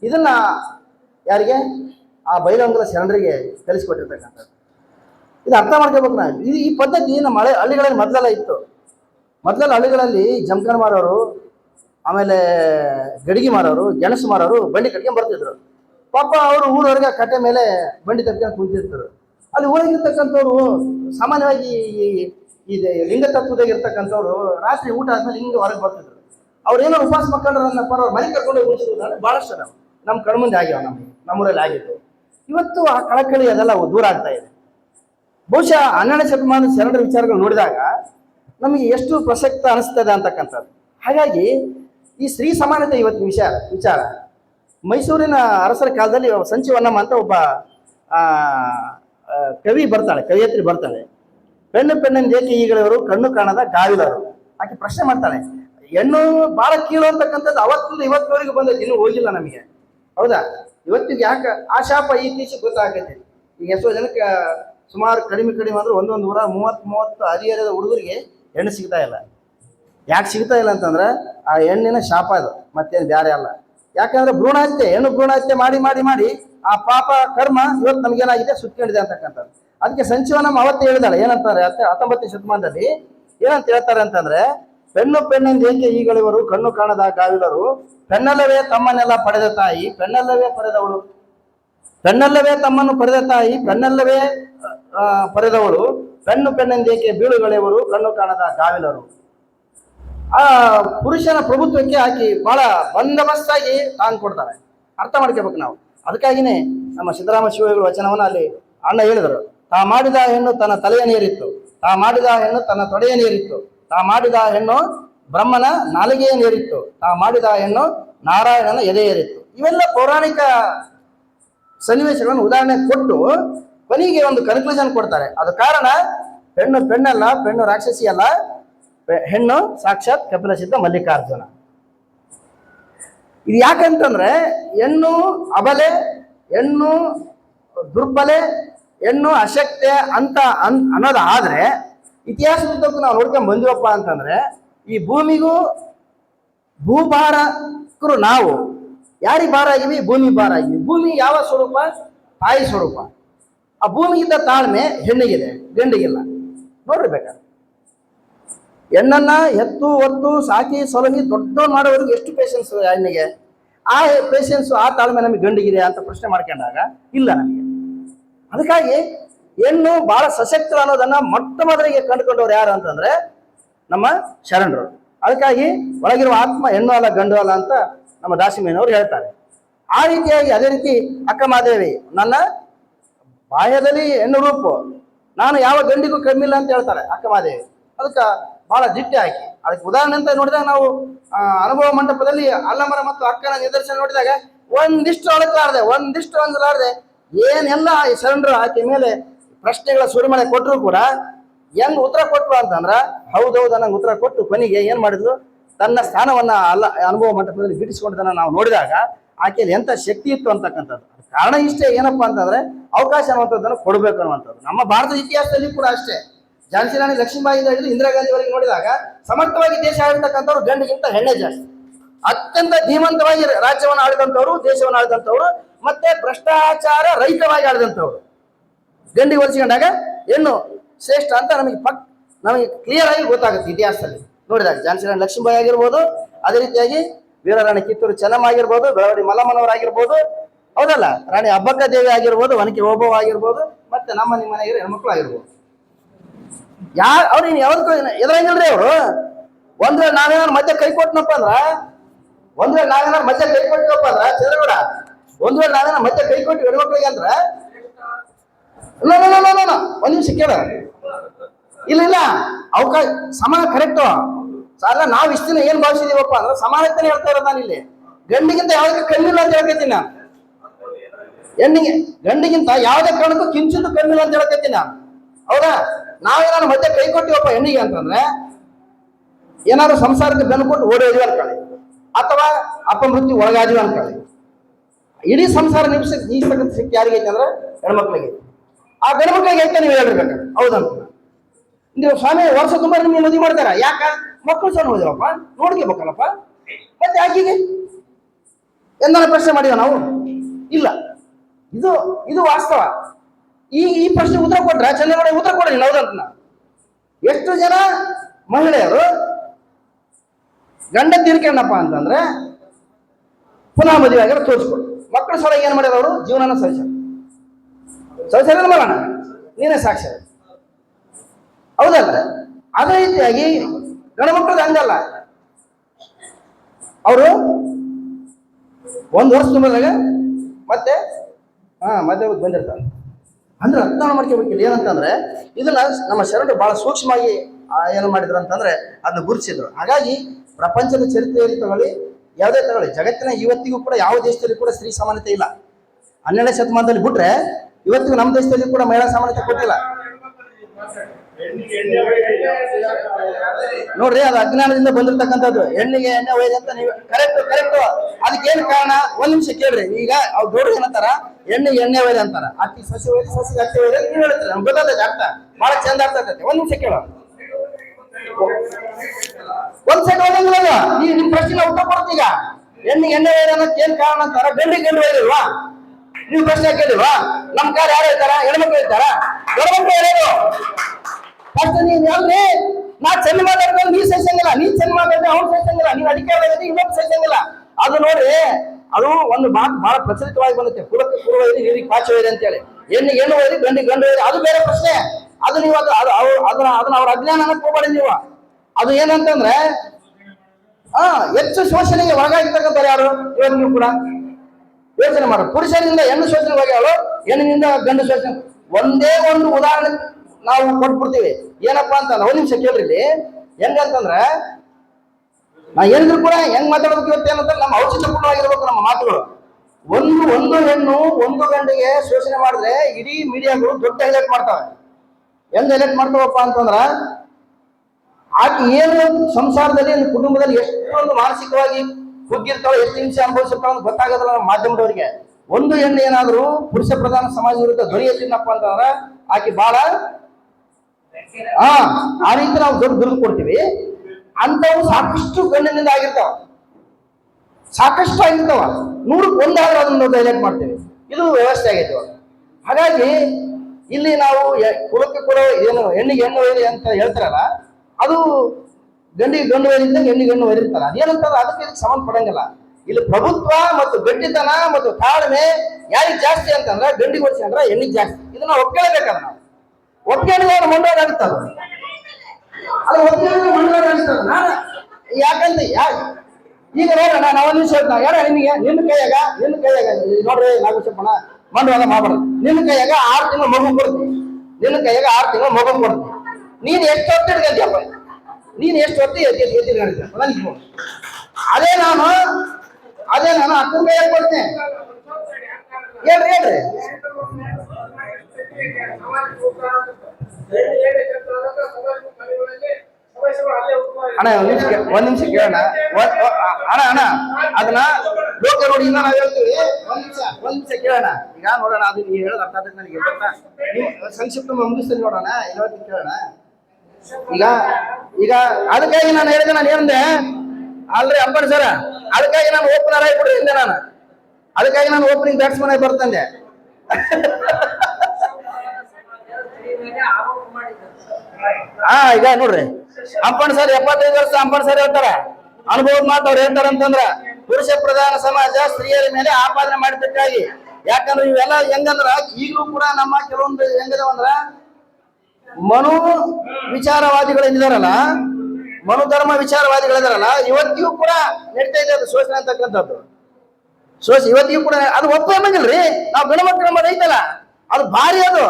ಇದನ್ನ ಯಾರಿಗೆ? ಆ ಬೈಲಂಗಲ ಶರಣರಿಗೆ ಕಲಿಸ್ಕೊಟ್ಟಿರ್ತಕ್ಕಂಥದ್ದು ಇದು ಅರ್ಥ ಮಾಡ್ಕೋಬೇಕು ನಾನು ಇದು ಈ ಪದ್ಧತಿ ನಮ್ಮ ಹಳೆ ಹಳ್ಳಿಗಳಲ್ಲಿ ಮೊದಲೆಲ್ಲ ಇತ್ತು. ಮೊದಲೆಲ್ಲ ಹಳ್ಳಿಗಳಲ್ಲಿ ಜಮಖಾನ್ ಮಾರೋರು ಆಮೇಲೆ ಗಡಿಗೆ ಮಾರೋರು ಗೆಣಸು ಮಾರೋರು ಬಂಡಿ ಕಟ್ಕೊಂಡು ಬರ್ತಿದ್ರು. ಪಾಪ ಅವರು ಊರವರೆಗೆ ಕಟ್ಟೆ ಮೇಲೆ ಬಂಡಿ ತಪ್ಕೊಂಡು ಕುಂತಿರ್ತಾರೆ ಅಲ್ಲಿ ಊರಾಗಿರ್ತಕ್ಕಂಥವ್ರು ಸಾಮಾನ್ಯವಾಗಿ ಈ ಲಿಂಗ ತತ್ವದಾಗ ಇರ್ತಕ್ಕಂಥವ್ರು ರಾತ್ರಿ ಊಟ ಆದ್ಮೇಲೆ ಹಿಂಗೆ ಹೊರಗೆ ಬರ್ತಿದ್ರು. ಅವ್ರೇನೋ ಉಪವಾಸ ಮಕ್ಕಳನ್ನ ಪರ ಮನೆ ಕರ್ಕೊಂಡು ಉಳಿಸಿದ್ರು ಭಾಳಷ್ಟು ನಾವು ನಮ್ಮ ಕಣ್ಮುಂದೆ ಆಗ್ಯಾವ ನಮಗೆ, ನಮ್ಮೂರಲ್ಲಿ ಆಗಿತ್ತು ಇವತ್ತು ಆ ಕಳಕಳಿ ಅದೆಲ್ಲ ದೂರ ಆಗ್ತಾ ಇದೆ. ಬಹುಶಃ ಹನ್ನೆರಡು ಶತಮಾನದ ಶರಣರ ವಿಚಾರಗಳು ನೋಡಿದಾಗ ನಮಗೆ ಎಷ್ಟು ಪ್ರಸಕ್ತ ಅನಿಸ್ತದೆ ಅಂತಕ್ಕಂಥದ್ದು. ಹಾಗಾಗಿ ಈ ಸ್ತ್ರೀ ಸಮಾನತೆ ಇವತ್ತಿನ ವಿಚಾರ ವಿಚಾರ. ಮೈಸೂರಿನ ಅರಸರ ಕಾಲದಲ್ಲಿ ಸಂಚಿ ಹೊನ್ನಮ್ಮ ಅಂತ ಒಬ್ಬ ಕವಿ ಬರ್ತಾಳೆ, ಕವಿಯತ್ರಿ ಬರ್ತಾಳೆ. ಪೆಣ್ಣು ಪೆಣ್ಣಂದೇಕೆ ಈಗಳವರು ಕಣ್ಣು ಕಾಣದ ಗಾವಿಲರು ಆಕೆ ಪ್ರಶ್ನೆ ಮಾಡ್ತಾಳೆ, ಹೆಣ್ಣು ಬಹಳ ಕೀಳು ಅಂತಕ್ಕಂಥದ್ದು ಅವತ್ತಿಂದ ಇವತ್ತಿನವರೆಗೂ ಬಂದೈತಿ ಇನ್ನೂ ಹೋಗಿಲ್ಲ ನಮಗೆ. ಹೌದಾ? ಇವತ್ತಿಗೆ ಯಾಕೆ ಆ ಶಾಪ ಇತ್ತೀಚೆಗೆ ಗೊತ್ತಾಗೈತಿ ಈಗ ಎಷ್ಟೋ ಜನಕ್ಕೆ ಸುಮಾರು ಕಡಿಮೆ ಕಡಿಮೆ ಅಂದ್ರೆ ಒಂದೊಂದು ಊರ ಮೂವತ್ತು ಮೂವತ್ತು ಹದಿಹರೆಯದ ಹುಡುಗರಿಗೆ ಹೆಣ್ಣು ಸಿಗ್ತಾ ಇಲ್ಲ. ಯಾಕೆ ಸಿಗ್ತಾ ಇಲ್ಲ ಅಂತಂದ್ರೆ ಆ ಹೆಣ್ಣಿನ ಶಾಪ ಅದು, ಮತ್ತೇನು ಬೇರೆ ಅಲ್ಲ. ಯಾಕಂದ್ರೆ ಭ್ರೂಣ ಹತ್ಯೆ ಹೆಣ್ಣು ಭ್ರೂಣ ಹತ್ಯೆ ಮಾಡಿ ಮಾಡಿ ಮಾಡಿ ಆ ಪಾಪ ಕರ್ಮ ಇವತ್ತು ನಮ್ಗೇನಾಗಿದೆ? ಸುತ್ತಿಕೊಂಡಿದೆ ಅಂತಕ್ಕಂಥದ್ದು. ಅದಕ್ಕೆ ಸಂಚೀವನಮ್ಮ ಅವತ್ತು ಹೇಳಿದಾಳೆ ಏನಂತಾರೆ ಹತ್ತ ಹತ್ತೊಂಬತ್ತನೇ ಶತಮಾನದಲ್ಲಿ ಏನಂತ ಹೇಳ್ತಾರೆ ಅಂತಂದ್ರೆ ಪೆಣ್ಣು ಪೆಣ್ಣಿಂದ ಏಕೆ ಈಗಳಿವರು ಕಣ್ಣು ಕಾಣದ ಗಾವಿಲರು ಪೆಣ್ಣಲ್ಲವೇ ತಮ್ಮನ್ನೆಲ್ಲ ಪಡೆದ ತಾಯಿ ಪೆಣ್ಣಲ್ಲವೇ ಪಡೆದವಳು. ಪೆಣ್ಣಲ್ಲವೇ ತಮ್ಮನ್ನು ಪಡೆದ ತಾಯಿ ಆ, ಪಡೆದವಳು. ಪೆಣ್ಣು ಪೆಣ್ಣೆಂದೇಕೆ ಬೀಳುಗಳೆಯವರು ಕಣ್ಣು ಕಾಣದ ಗಾವಿಲರು. ಆ ಪುರುಷನ ಪ್ರಭುತ್ವಕ್ಕೆ ಆಕಿ ಬಹಳ ಬಂದಮಸ್ತಾಗಿ ತಾನು ಕೊಡ್ತಾರೆ ಅರ್ಥ ಮಾಡ್ಕೋಬೇಕು ನಾವು. ಅದಕ್ಕಾಗಿನೇ ನಮ್ಮ ಸಿದ್ದರಾಮ ಶಿವಗಳು ವಚನವನ್ನು ಅಲ್ಲಿ ಅಣ್ಣ ಹೇಳಿದರು. ತಾ ಮಾಡಿದ ಹೆಣ್ಣು ತನ್ನ ತಲೆಯ ನೀರಿತ್ತು. ತಾ ಮಾಡಿದ ಹೆಣ್ಣು ತನ್ನ ತೊಡೆಯ ನೀರಿತ್ತು. ತಾ ಮಾಡಿದ ಹೆಣ್ಣು ಬ್ರಹ್ಮನ ನಾಲಿಗೆಯ ನೀರಿತ್ತು. ತಾ ಮಾಡಿದ ಹೆಣ್ಣು ನಾರಾಯಣನ ಎದೆಯೇರಿತ್ತು ಇವೆಲ್ಲ ಪೌರಾಣಿಕ ಸನ್ನಿವೇಶಗಳನ್ನು ಉದಾಹರಣೆ ಕೊಟ್ಟು ಕೊನೆಗೆ ಒಂದು ಕನ್ಕ್ಲೂಷನ್ ಕೊಡ್ತಾರೆ. ಅದು ಕಾರಣ, ಹೆಣ್ಣು ಪೆಣ್ಣಲ್ಲ, ಪೆಣ್ಣು ರಾಕ್ಷಸಿ ಅಲ್ಲ ಹೆಣ್ಣು ಸಾಕ್ಷಾತ್ ಕಪಿಲ ಸಿದ್ಧ ಮಲ್ಲಿಕಾರ್ಜುನ. ಇದು ಯಾಕಂತಂದ್ರೆ ಹೆಣ್ಣು ಅಬಲೆ, ಹೆಣ್ಣು ದುರ್ಬಲೆ, ಹೆಣ್ಣು ಅಶಕ್ತೆ ಅಂತ ಅನ್ ಅನ್ನೋದು ಆದ್ರೆ ಇತಿಹಾಸದುದ್ದಕ್ಕೂ ನಾವು ನೋಡ್ಕೊಂಡ್ ಬಂದಿವಪ್ಪ ಅಂತಂದ್ರೆ ಈ ಭೂಮಿಗೂ ಭೂಭಾರಕರು ನಾವು ಯಾರಿಗೆ ಭಾರ ಆಗಿವಿ? ಭೂಮಿ ಭಾರ ಆಗಿವಿ. ಭೂಮಿ ಯಾವ ಸ್ವರೂಪ? ತಾಯಿ ಸ್ವರೂಪ. ಆ ಭೂಮಿಗಿದ್ದ ತಾಳ್ಮೆ ಹೆಣ್ಣಿಗಿದೆ, ಗಂಡಿಗಿಲ್ಲ. ನೋಡ್ರಿ ಬೇಕಾದ್ರೆ. ಹೆಣ್ಣನ್ನ ಎತ್ತು, ಒತ್ತು, ಸಾಕಿ, ಸಲಹಿ ದೊಡ್ಡ ಮಾಡೋವರೆಗೂ ಎಷ್ಟು ಪೇಷನ್ಸ್ ಹೆಣ್ಣಿಗೆ ಆ ಪೇಷನ್ಸ್ ಆ ತಾಳ್ಮೆ ನಮಗೆ ಗಂಡಿಗಿದೆ ಅಂತ ಪ್ರಶ್ನೆ ಮಾಡ್ಕೊಂಡಾಗ ಇಲ್ಲ ನಮಗೆ. ಅದಕ್ಕಾಗಿ ಹೆಣ್ಣು ಬಹಳ ಸಶಕ್ತ ಅನ್ನೋದನ್ನ ಮೊಟ್ಟ ಮೊದಲಿಗೆ ಕಂಡುಕೊಂಡವ್ರು ಯಾರು ಅಂತಂದ್ರೆ ನಮ್ಮ ಶರಣರು. ಅದಕ್ಕಾಗಿ ಒಳಗಿರುವ ಆತ್ಮ ಹೆಣ್ಣು ಅಲ್ಲ, ಗಂಡು ಅಲ್ಲ ಅಂತ ನಮ್ಮ ದಾಸಿಮೇನವರು ಹೇಳ್ತಾರೆ. ಆ ರೀತಿಯಾಗಿ ಅದೇ ರೀತಿ ಅಕ್ಕ ಮಾದೇವಿ ನನ್ನ ಬಾಹ್ಯದಲ್ಲಿ ಹೆಣ್ಣು ರೂಪು. ನಾನು ಯಾವ ಗಂಡಿಗೂ ಕಮ್ಮಿ ಇಲ್ಲ ಅಂತ ಹೇಳ್ತಾರೆ ಅಕ್ಕ ಮಾದೇವಿ ಅದಕ್ಕೆ ಬಹಳ ಜಿಟ್ಟೆ ಹಾಕಿ. ಅದಕ್ಕೆ ಉದಾಹರಣೆ ಅಂತ ನೋಡಿದಾಗ ನಾವು ಅನುಭವ ಮಂಟಪದಲ್ಲಿ ಅಲ್ಲಮರ ಮತ್ತು ಅಕ್ಕನ ನಿದರ್ಶನ ನೋಡಿದಾಗ ಒಂದಿಷ್ಟು ಅಳಕಲಾರದೆ ಒಂದಿಷ್ಟು ಅಂದಲಾರದೆ ಏನೆಲ್ಲ ಈ ಶರಣರು ಆಕೆ ಮೇಲೆ ಪ್ರಶ್ನೆಗಳ ಸುರಿಮಳೆ ಕೊಟ್ಟರು ಕೂಡ ಹೆಂಗ್ ಉತ್ತರ ಕೊಟ್ಟರು ಅಂತಂದ್ರ, ಹೌದೌದು ನಂಗೆ ಉತ್ತರ ಕೊಟ್ಟು ಕೊನೆಗೆ ಏನ್ ಮಾಡಿದ್ರು ತನ್ನ ಸ್ಥಾನವನ್ನ ಅಲ್ಲ, ಅನುಭವ ಮಂಟಪದಲ್ಲಿ ಗಿಟ್ಟಿಸಿಕೊಂಡದನ್ನ ನಾವು ನೋಡಿದಾಗ ಆಕೆಯಲ್ಲಿ ಎಂತ ಶಕ್ತಿ ಇತ್ತು ಅಂತಕ್ಕಂಥದ್ದು. ಕಾರಣ ಇಷ್ಟೇ ಏನಪ್ಪಾ ಅಂತಂದ್ರೆ ಅವಕಾಶ ಅನ್ನುವಂಥದ್ದನ್ನು ಕೊಡಬೇಕು ಅನ್ನುವಂಥದ್ದು. ನಮ್ಮ ಭಾರತದ ಇತಿಹಾಸದಲ್ಲಿ ಕೂಡ ಅಷ್ಟೇ. ಝಾನ್ಸಿ ರಾಣಿ ಲಕ್ಷ್ಮೀಬಾಯಿಂದ ಹಿಡಿದು ಇಂದಿರಾ ಗಾಂಧಿವರೆಗೆ ನೋಡಿದಾಗ ಸಮರ್ಥವಾಗಿ ದೇಶ ಆಳಿರ್ತಕ್ಕಂಥವ್ರು ಗಂಡಿಗಿಂತ ಹೆಣ್ಣೆ ಜಾಸ್ತಿ. ಅತ್ಯಂತ ಧೀಮಂತವಾಗಿ ರಾಜ್ಯವನ್ನು ಆಳಿದಂಥವ್ರು, ದೇಶವನ್ನು ಆಳಿದಂಥವ್ರು, ಮತ್ತೆ ಭ್ರಷ್ಟಾಚಾರ ರಹಿತವಾಗಿ ಆಳಿದಂಥವ್ರು. ಗಂಡಿಗೆ ಹೋಲಿಸಿಕೊಂಡಾಗ ಹೆಣ್ಣು ಶ್ರೇಷ್ಠ ಅಂತ ನಮಗೆ ಪಕ್, ನಮಗೆ ಕ್ಲಿಯರ್ ಆಗಿ ಗೊತ್ತಾಗುತ್ತೆ ಇತಿಹಾಸದಲ್ಲಿ. ನೋಡಿದಾಗ ಝಾನ್ಸಿ ರಾಣಿ ಲಕ್ಷ್ಮೀಬಾಯಿ ಆಗಿರ್ಬೋದು, ಅದೇ ರೀತಿಯಾಗಿ ವೀರರಾಣಿ ಕಿತ್ತೂರು ಚೆನ್ನಮ್ಮ ಆಗಿರ್ಬೋದು, ಬೆಳವಡಿ ಮಲ್ಲಮ್ಮನವರಾಗಿರ್ಬೋದು ಹೌದಲ್ಲ? ರಾಣಿ ಅಬ್ಬಕ್ಕ ದೇವಿ ಆಗಿರ್ಬೋದು ಒನಕೆ ಓಬವ್ವ ಆಗಿರ್ಬೋದು, ಮತ್ತೆ ನಮ್ಮ ನಿಮ್ಮ ಮನೆಗೆ ಹೆಣ್ಮಕ್ಳು ಆಗಿರ್ಬೋದು. ಯಾ ಅವ್ರು ಇನ್ ಯಾವ್ದು ಎದುರಂಗಿಲ್ರಿ ಅವರು? ಒಂದ್ರೆ ನಾವೇನಾದ್ರು ಮಧ್ಯೆ ಕೈ ಕೊಟ್ಟನಪ್ಪ ಅಂದ್ರೆ? ಒಂದ್ರೆ ನಾವೇನಾದ್ರು ಮಧ್ಯೆ ಕೈ ಕೊಟ್ಟಿವಪ್ಪ ಅಂದ್ರೆ, ಚಂದ್ರಗೌಡ? ಒಂದ್ರೆ ನಾವೇನ ಮಧ್ಯ ಕೈ ಕೊಟ್ಟು ಹೆಣ್ಮಕ್ಳಿಗೆ ಅಂದ್ರ? ಇಲ್ಲ ಇಲ್ಲ ಇಲ್ಲ ಒಂದ್ ನಿಮಿಷ ಕೇಳ. ಇಲ್ಲ ಇಲ್ಲ ಅವಕಾಶ ಸಮಾನ ಕರೆಕ್ಟು ಸಾಲ ನಾವು ಇಷ್ಟ ದಿನ ಏನ್ ಭಾವಿಸಿದೀವಪ್ಪ ಅಂದ್ರೆ ಸಮಾನತೆನೇ ಹೇಳ್ತಾ ಇರೋದು ನಾನು ಇಲ್ಲಿ. ಗಂಡಿಗಿಂತ ಯಾವ್ದಕ್ಕೆ ಕಣ್ಣಿಲ್ಲ ಅಂತ ಹೇಳ್ಕೈತೀನಿ ನಾನು. ಹೆಣ್ಣಿಗೆ ಗಂಡಿಗಿಂತ ಯಾವುದೇ ಕಾರಣಕ್ಕೂ ಕಿಂಚಿದ್ದು ಕಣ್ಣಿಲ್ಲ ಅಂತ ಹೇಳ್ಕೈತೀನಿ ನಾನು. ಹೌದಾ? ನಾವೇನಾದ್ರು ಮಧ್ಯೆ ಕೈ ಕೊಟ್ಟಿವಪ್ಪ ಹೆಣ್ಣಿಗೆ ಅಂತಂದ್ರೆ, ಏನಾದ್ರು ಸಂಸಾರಕ್ಕೆ ಬೆನ್ನು ಕೊಟ್ಟು ಓಡಿ ಹೋದ್ವಿ ಅನ್ಕೊಳ್ಳಿ. ಅಥವಾ ಅಪಮೃತ್ಯು ಒಳಗಾದ್ವಿ ಅನ್ಕೊಳ್ಳಿ. ಇಡೀ ಸಂಸಾರ ನಿಮಿಷ ನೀಸ್ತಕ್ಕಂಥ ಶಕ್ತಿ ಯಾರಿಗೆ ಐತೆ ಹೆಣ್ಮಕ್ಳಿಗೆ ಆ ಗಣಮಕ್ಳಿಗೆ ಐತೆ ನೀವು ಹೇಳಿರ್ಬೇಕು ಹೌದಂತ ನೀವು ಸ್ವಾಮಿ ವರ್ಷ ತುಂಬ ನಿಮ್ಗೆ ಮದುವೆ ಮಾಡ್ತಾರ? ಯಾಕ? ಮಕ್ಕಳು ಸಣ್ಣ ಹೋದ್ರಪ್ಪ ನೋಡ್ಕೋಬೇಕಲ್ಲಪ್ಪ? ಮತ್ತೆ ಆಕಿಗೆ ಎಂದಾನ ಪ್ರಶ್ನೆ ಮಾಡಿದ ನಾವು? ಇಲ್ಲ. ಇದು ಇದು ವಾಸ್ತವ. ಈ ಈ ಪ್ರಶ್ನೆ ಉತ್ತರ ಕೊಟ್ರೆ ಚಂದ್ರಗೌಡ ಉತ್ತರ ಕೊಡ್ರಿ ಹೌದಂತ. ಎಷ್ಟು ಜನ ಮಹಿಳೆಯರು ಗಂಡ ತೀರ್ಕೊಂಡಪ್ಪ ಅಂತಂದ್ರೆ ಪುನಃ ಮದುವೆ ಆಗಿರೋ ತೋರಿಸ್ಕೊಡು. ಮಕ್ಕಳ ಸಲುವಾಗಿ ಏನ್ ಮಾಡ್ಯಾರ ಅವರು? ಜೀವನನ ಸಹಿಸ್ಯಾರ ಸಹಿಸ್ಯಾರ ಮಾಡೋಣ ನೀನೇ ಸಾಕ್ಷಿ ಹೌದಲ್ಲ ಅದೇ ರೀತಿಯಾಗಿ ಗಂಡ್ಮಕ್ಳದ್ದು ಹಂಗಲ್ಲ. ಅವರು ಒಂದು ವರ್ಷ ತುಂಬಿದಾಗ ಮತ್ತೆ, ಹಾ ಮದುವೆ ಬಂದಿರ್ತಾರೆ. ಅಂದ್ರೆ ಅರ್ಥ ಮಾಡ್ಕೋಬೇಕಿಲ್ಲ ಏನಂತಂದ್ರೆ ಇದನ್ನ ನಮ್ಮ ಶರಣರು ಬಹಳ ಸೂಕ್ಷ್ಮವಾಗಿ ಏನು ಮಾಡಿದ್ರು ಅಂತಂದ್ರೆ ಅದನ್ನ ಗುರುತಿಸಿದ್ರು. ಹಾಗಾಗಿ ಪ್ರಪಂಚದ ಚರಿತ್ರೆಯಲ್ಲಿ ತಗೊಳ್ಳಿ, ಯಾವುದೇ ತಗೊಳ್ಳಿ. ಜಗತ್ತಿನ ಇವತ್ತಿಗೂ ಕೂಡ ಯಾವ ದೇಶದಲ್ಲಿ ಕೂಡ ಸ್ತ್ರೀ ಸಮಾನತೆ ಇಲ್ಲ. ಹನ್ನೆರಡನೇ ಶತಮಾನದಲ್ಲಿ ಬಿಟ್ರೆ ಇವತ್ತಿಗೂ ನಮ್ಮ ದೇಶದಲ್ಲಿ ಕೂಡ ಮಹಿಳಾ ಸಮಾನತೆ ಕೊಟ್ಟಿಲ್ಲ. ನೋಡ್ರಿ, ಅದು ಅಜ್ಞಾನದಿಂದ ಬಂದಿರತಕ್ಕಂಥದ್ದು. ಹೆಣ್ಣಿಗೆ ಎಣ್ಣೆ ಒಯ್ದು ಅಂತ ನೀವು ಕರೆಕ್ಟ್ ಕರೆಕ್ಟ್ ಅದಕ್ಕೇನು ಕಾರಣ? ಒಂದ್ ನಿಮಿಷ ಕೇಳ್ರಿ. ಈಗ ಅವ್ರು ದೊಡ್ಡ ಏನಂತಾರ? ಹೆಣ್ಣಿಗೆ ಎಣ್ಣೆ ಒಯ್ದು ಅಂತಾರ. ಅಕ್ಕಿ ಸಸಿ ಒಯ್ದು, ಸಸಿ ಅಕ್ಕಿ ಅಂತ ನೀವು ಹೇಳ್ತೀರ. ನಮ್ಗೆ ಗೊತ್ತಾಗ್ತೈತೆ ಅರ್ಥ. ಬಹಳ ಚಂದ ಅರ್ಥ ಆಗ್ತೈತೆ. ಒಂದ್ ನಿಮಿಷ ಕೇಳೋ. ಒಂದ್ ಸೆಟ್ ಓದಂಗಿಲ್ಲ ನೀವು ನಿಮ್ ಪ್ರಶ್ನೆ ಉತ್ತರ ಕೊಡ್ತೀಗ? ಹೆಣ್ಣಿಗೆ ಎಣ್ಣೆ ಒಯ್ದು ಅನ್ನೋದಕ್ಕೆ ಏನ್ ಕಾರಣ ಅಂತಾರ? ಗಂಡಿಗೆ ಎಣ್ಣೆ ಒಯ್ದಿಲ್ವಾ? ನೀವು ಪ್ರಶ್ನೆ ಕೇಳಿಲ್ವಾ? ನಮ್ ಕಾರ್ ಯಾರು ಹೇಳ್ತಾರ ಹೆಣ್ಮಕ್ಳು ಹೇಳ್ತಾರ ಗಣಮಕ್ಳು ಹೇಳೋದು ಫಸ್ಟ್ ನೀನ್ ಅಲ್ರಿ ನಾ ಚೆನ್ನ ಮಾತಾಡ್ತಾರೆ ನೀ ಸಹಿಸಂಗಿಲ್ಲ ನೀ ಚೆನ್ನ ಮಾತಾಡಿದ್ರೆ ಅವ್ನು ಸಹಿಸಂಗಿಲ್ಲ ನೀನ್ ಅಧಿಕಾರ ಇನ್ನೊಬ್ಬ ಸಹಿಸಂಗಿಲ್ಲ ಅದು ನೋಡ್ರಿ, ಅದು ಒಂದು ಮಾತು ಬಹಳ ಪ್ರಚಲಿತವಾಗಿ ಬಂದೈತೆ. ಕುಲಕ್ಕೆ ಕುರುವ ವೈರಿ ಹಿರಿ ಪಾಚ ವೈರಿ ಅಂತೇಳಿ. ಹೆಣ್ಣಿಗೆ ಏನು ವೈರಿ, ಗಂಡಿಗೆ ಗಂಡು ವೈರಿ, ಅದು ಬೇರೆ ಪ್ರಶ್ನೆ. ಅದು ನೀವು ಅದು ಅದು ಅವ್ರು- ಅದನ್ನ ಅದನ್ನ ಅವ್ರ ಅಜ್ಞಾನ ಅನ್ನಕ್ ಹೋಗ್ಬೇಡಿ ನೀವು. ಅದು ಏನಂತಂದ್ರೆ ಆ ಹೆಚ್ಚು ಶೋಷಣೆಗೆ ಒಳಗಾಗಿರ್ತಕ್ಕಂಥವ್ರು ಯಾರು? ಇವತ್ತು ನೀವು ಕೂಡ. ಯೋಚನೆ ಮಾಡು ಪುರುಷನಿಂದ ಹೆಣ್ಣು ಶೋಷಣೆ ಹೋಗ್ಯಾಳು ಹೆಣ್ಣಿನಿಂದ ಗಂಡು ಶೋಷಣೆ. ಒಂದೇ ಒಂದು ಉದಾಹರಣೆ ನಾವು ಕೊಟ್ಬಿಡ್ತೀವಿ. ಏನಪ್ಪಾ ಅಂತ ಒಂದು ನಿಮಿಷ ಕೇಳ್ರಿ. ಹೆಂಗಂತಂದ್ರೆ ನಾ ಹೇಳಿದ್ರು ಕೂಡ ಹೆಂಗ್ ಮಾತಾಡ್ಬೇಕು ಇವತ್ತು ಏನಂತ ನಮ್ಮ ಔಚಿತ್ಯಪೂರ್ಣವಾಗಿರ್ಬೇಕು ನಮ್ಮ ಮಾತುಗಳು. ಒಂದು ಒಂದು ಹೆಣ್ಣು, ಒಂದು ಗಂಟೆಗೆ ಶೋಷಣೆ ಮಾಡಿದ್ರೆ ಇಡೀ ಮೀಡಿಯಾಗಳು ದೊಡ್ಡ ಹೈಲೈಟ್ ಮಾಡ್ತಾವೆ. ಹೆಂಗ್ ಹೈಲೈಟ್ ಮಾಡ್ತಾವಪ್ಪ ಅಂತಂದ್ರ, ಆಕೆ ಏನು ಸಂಸಾರದಲ್ಲಿ ಕುಟುಂಬದಲ್ಲಿ ಎಷ್ಟೊಂದು ಮಾನಸಿಕವಾಗಿ ಕುಗ್ಗಿರ್ತಾಳೆ, ಎಷ್ಟು ಹಿಂಸೆ ಅನುಭವಿಸಿರ್ತಾಳೆ ಅಂತ ಗೊತ್ತಾಗೋದಿಲ್ಲ ನಮ್ಮ ಮಾಧ್ಯಮದವರಿಗೆ. ಒಂದು ಹೆಣ್ಣು ಏನಾದರೂ ಪುರುಷ ಪ್ರಧಾನ ಸಮಾಜ ವಿರುದ್ಧ ಧ್ವನಿ ಅಂತಂದ್ರೆ, ಆಕೆ ಬಹಳ ಹಾ ಆ ರೀತಿ ನಾವು ದೊಡ್ಡ ದುಡ್ಡು ಕೊಡ್ತೀವಿ. ಅಂತವು ಸಾಕಷ್ಟು ಗಣ್ಣಿನಿಂದ ಆಗಿರ್ತಾವ. ಸಾಕಷ್ಟು ಆಗಿರ್ತಾವ. ನೂರಕ್ಕೆ ಒಂದಾದ್ರೂ ಅದನ್ನ ಡೈಲೆಕ್ಟ್ ಮಾಡ್ತೀವಿ. ಇದು ವ್ಯವಸ್ಥೆ ಆಗೈತೆ ಹಾಗಾಗಿ ಇಲ್ಲಿ ನಾವು ಕುಲಕ್ಕೆ ಕೂಡ ಏನು ಹೆಣ್ಣಿಗೆ ಹೆಣ್ಣು ವೈರಿ ಅಂತ ಹೇಳ್ತಾರಲ್ಲ, ಅದು ಗಂಡಿಗೆ ಗಂಡು ವೈರಿ ಹೆಣ್ಣಿಗೆ ಹೆಣ್ಣು ವೈರಿ ಇರ್ತಾರೆ ಅದೇನಂತಾರೆ ಅದಕ್ಕೆ ಇದಕ್ಕೆ ಸಂಬಂಧಪಡಂಗಿಲ್ಲ ಇಲ್ಲಿ ಪ್ರಭುತ್ವ ಮತ್ತು ಗಟ್ಟಿತನ ಮತ್ತು ತಾಳ್ಮೆ ಯಾರಿಗೆ ಜಾಸ್ತಿ ಅಂತಂದ್ರೆ ಗಂಡಿಗೆ ಹೋಲಿಸಿ ಅಂದ್ರೆ ಹೆಣ್ಣಿಗೆ ಜಾಸ್ತಿ. ಇದನ್ನ ಒಪ್ಕೊಳ್ಳೇಬೇಕಲ್ಲ ನಾವು. ಒಪ್ಪಿಗೆ ಅವ್ರು ಮಂಡಳ ಆಗ್ತದೆ ಅದು ಒಪ್ಪಿಗೆ ಮಂಡಳ ಆಗ್ತದೆ ನಾನು ಯಾಕಂದ್ರೆ ಯಾ ಈಗ ನೋಡೋಣ ನಾವು ಒಂದು ನಿಮಿಷ ಹೇಳ್ತಾ ಯಾರ ನಿನಗೆ ನಿನ್ನ ಕೈಯಾಗ ನಿನ್ನ ಕೈಯಾಗ ಈ ನೋಡ್ರಿ ನಾಗೇಶಪ್ಪಣ ಮಂಡಳ ಮಾಡ್ಬೇಡ ನಿನ್ನ ಕೈಯಾಗ ಆರು ತಿಂಗಳು ಮಗು ಕೊಡ್ತೀನಿ ನಿನ್ನ ಕೈಯಾಗ ಆರು ತಿಂಗಳು ಮಗು ಕೊಡ್ತೀನಿ ನೀನು ಎಷ್ಟು ಹೊತ್ತು ಹಿಡ್ಕಂತೀಯಪ್ಪ ನೀನು ಎಷ್ಟು ಹೊತ್ತು ಎತ್ತಿ ಎತ್ತಿ ಹಿಡ್ಕಂತೀಯ ನನಗೆ ಹೇಳು. ಅದೇ ನಾನು ಅದೇ ನಾನು ಅಕ್ಕನ ಕೈಯಾಗ ಕೊಡ್ತೀನಿ ಹೇಳ್ರಿ ಹೇಳ್ರಿ ಅಣ್ಣ, ಒಂದ್ ನಿಮಿಷ ಒಂದ್ ನಿಮಿಷ ಕೇಳೋಣ ಅಣ್ಣ ಅಣ್ಣ, ಅದನ್ನ ಲೋಕ ನೋಡಿ ನಾವ್ ಹೇಳ್ತೀವಿ. ಒಂದ್ ನಿಮಿಷ ಒಂದ್ ನಿಮಿಷ ಕೇಳೋಣ ಈಗ ನೋಡೋಣ, ಅದು ನೀವು ಹೇಳೋದು ಅರ್ಥ ಆದ್ರೆ ನನಗೆ, ಗೊತ್ತಾ? ಸಂಕ್ಷಿಪ್ತ ಮುಗಿಸ್ತೀನಿ ನೋಡೋಣ ಹೇಳ್ತೀನಿ ಕೇಳೋಣ. ಈಗ ಈಗ ಅದಕ್ಕಾಗಿ ನಾನು ಹೇಳಿದೆ, ನಾನು ಏನಂದೆ? ಅಲ್ರಿ ಅಂಬರ್ ಸರ, ಅದಕ್ಕಾಗಿ ನಾನು ಓಪನರ್ ಆಗಿಬಿಡ್ರಿ ಹಿಂದೆ ನಾನು? ಅದಕ್ಕಾಗಿ ನಾನು ಓಪನಿಂಗ್ ಬ್ಯಾಟ್ಸ್ಮನ್ ಆಗಿ ಬರ್ತಂದೆ. ಹಾ ಈಗ ನೋಡ್ರಿ. ಅಂಪಣ್ ಸರ್ ಎಪ್ಪತ್ತೈದು ವರ್ಷ ಅಂಪಣ್ ಸರ್ ಹೇಳ್ತಾರ. ಅನುಭವದ ಮಾತು ಅವ್ರು ಹೇಳ್ತಾರ ಅಂತಂದ್ರ, ಪುರುಷ ಪ್ರಧಾನ ಸಮಾಜ ಸ್ತ್ರೀಯರ ಮೇಲೆ ಆಪಾದನೆ ಮಾಡಿದ್ದಕ್ಕಾಗಿ ಯಾಕಂದ್ರೆ ಇವೆಲ್ಲ ಹೆಂಗಂದ್ರ, ಈಗಲೂ ಕೂಡ ನಮ್ಮ ಕೆಲವೊಂದು ಹೆಂಗದವಂದ್ರ ಮನು ವಿಚಾರವಾದಿಗಳೇನಿದಾರಲ್ಲ ಮನು ಧರ್ಮ ವಿಚಾರವಾದಿಗಳಿದಾರಲ್ಲ ಇವತ್ತಿಗೂ ಕೂಡ ನಡೀತಾ ಇದೆ ಅದು ಶೋಷಣೆ ಅಂತಕ್ಕಂಥದ್ದು. ಶೋಷ ಇವತ್ತಿಗೂ ಕೂಡ ಅದು ಒಪ್ಪಂಗಿಲ್ರಿ ನಾವು ಗಣಮಕ್ಕಳ ಐತಲ್ಲ, ಅದು ಭಾರಿ ಅದು.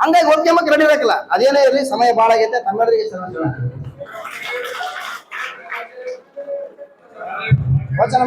ಹಂಗಾಗಿ ಒಪ್ಪಿಗೆ ರೆಡಿ ಬೇಕಲ್ಲ ಅದೇನೇ ಇರಲಿ ಸಮಯ ಭಾಳ ಆಗೈತೆ ತಮ್ಮೆಲ್ಲರಿಗೆ ಶರಣ. ವಚನ